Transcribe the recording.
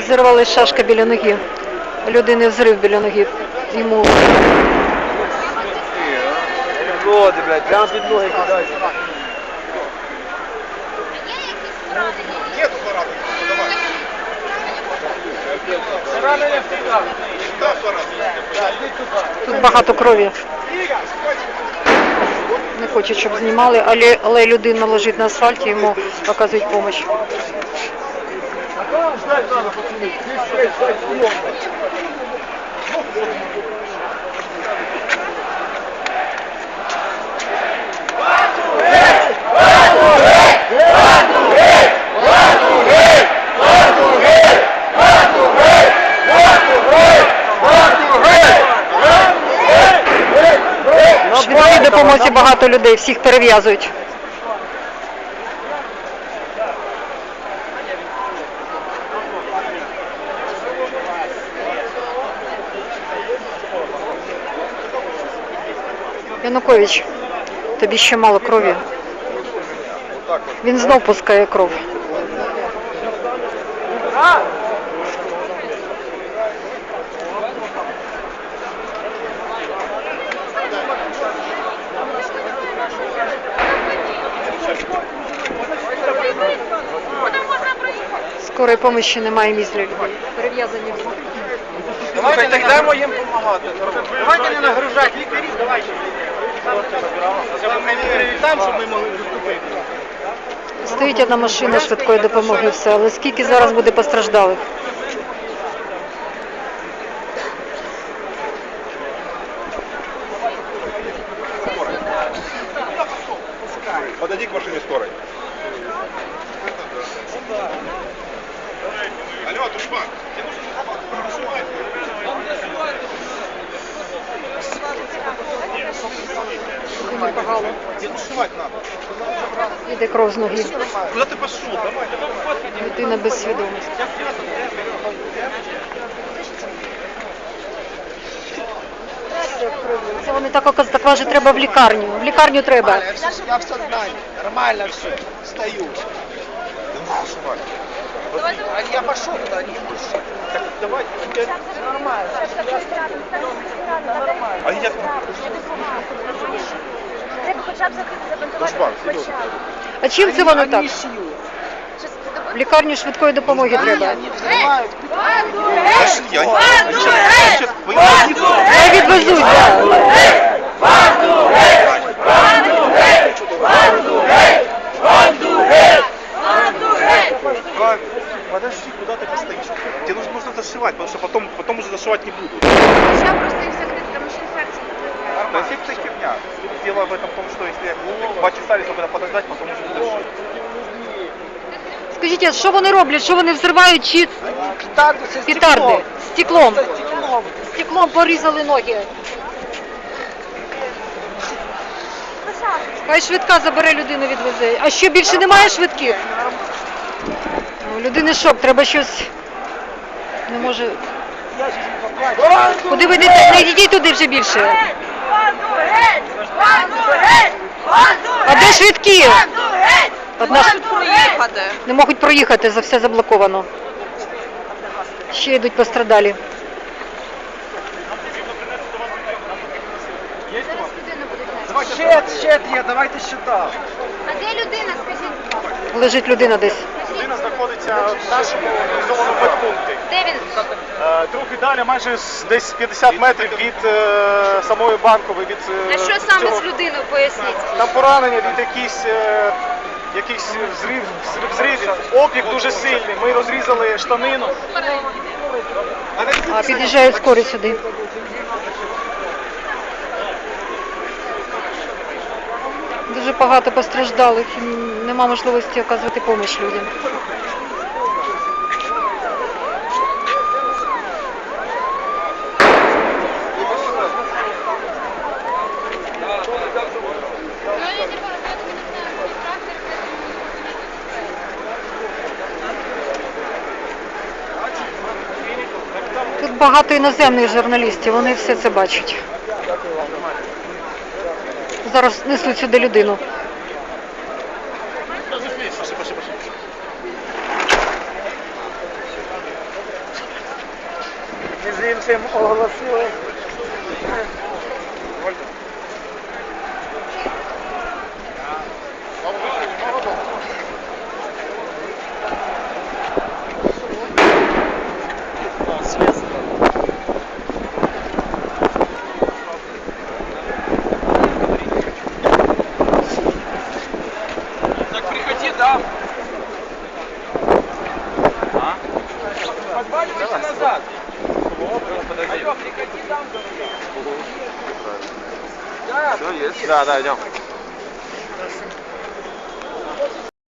Зірвали шашка біля ноги. Людини взрив біля ноги. Йому Роди, блядь, прямо під ноги кидають. Нету поранених, давай. Тут багато крові. Не хочуть, щоб знімали, але, але людина лежить на асфальті, йому оказують допомогу. Ждать надо, пацаны. Здесь 6 километров. Швидкій допомозі багато людей, всіх перев'язують. Янукович, тобі ще мало крові. Він знов пускає кров. Скорої помощі немає місць для людей. Перев'язані всі. Давайте не даймо їм допомагати. Давайте не нагружати лікарів, давайте. Там, щоб ми могли доступити. Стоїть одна машина швидкої допомоги, все, але скільки зараз буде постраждалих? Подойди к машине скорой. Алло, дружбан, тебе нужно зашивать. Тебе зашивать надо. Іде кров з ноги. Куда ты пошел? Давай, давай. Людина без свідомості. Це вони так так каже, треба в лікарню. В лікарню треба. Я в сознании, нормально все, стою. А я пошел туда, они пошли. Так давай, нормально. А я... Треба хоча б закрити Дружбан, забинтувати серйозно. хоча б. А чим це вони так? Щас В лікарню швидкої допомоги треба. Они взрывают. Пошли, я... Я сейчас... Вы не Хай відвезуть, так. Ладно, Подожди, куда ты постоишь? Тебе нужно, нужно зашивать, потому что потом, потом уже зашивать не буду. Хоча б просто їх закрити, тому що інфекція. Да инфекция херня. Дело в этом в том, что если два часа или сколько подождать, потом уже буду шить. Скажіть, а що вони роблять? Що вони взривають чи Петарды со петарди? Стеклом. стеклом. Со стеклом. Стеклом порізали ноги. Хай швидка забере людину, відвезе. А що більше немає швидких? Ну, у людини шок, треба щось. Не може. Я сейчас не поплачу. Куди ви йдете? Не йдіть туди вже більше. А де швидкі? Одна ж не можуть проїхати, за все заблоковано. Ще йдуть пострадалі. Щет, щет є, давайте щита. А де людина, скажіть? Лежить людина десь. Людина знаходиться в нашому організованому медпункті. Де він? Е, Трохи далі, майже десь 50 метрів від е, самої банкової. Від, е, А що саме цього- з людиною, поясніть? Там поранення від якихось, е, якихось взрив, взрив. Опік дуже сильний. Ми розрізали штанину. А під'їжджають скорі сюди. Дуже багато постраждалих, і нема можливості оказувати допомогу людям. Тут багато іноземних журналістів, вони все це бачать зараз несуть сюди людину. Між іншим оголосили. Назад. Алло, там. Да. Все есть. Да, да, идем.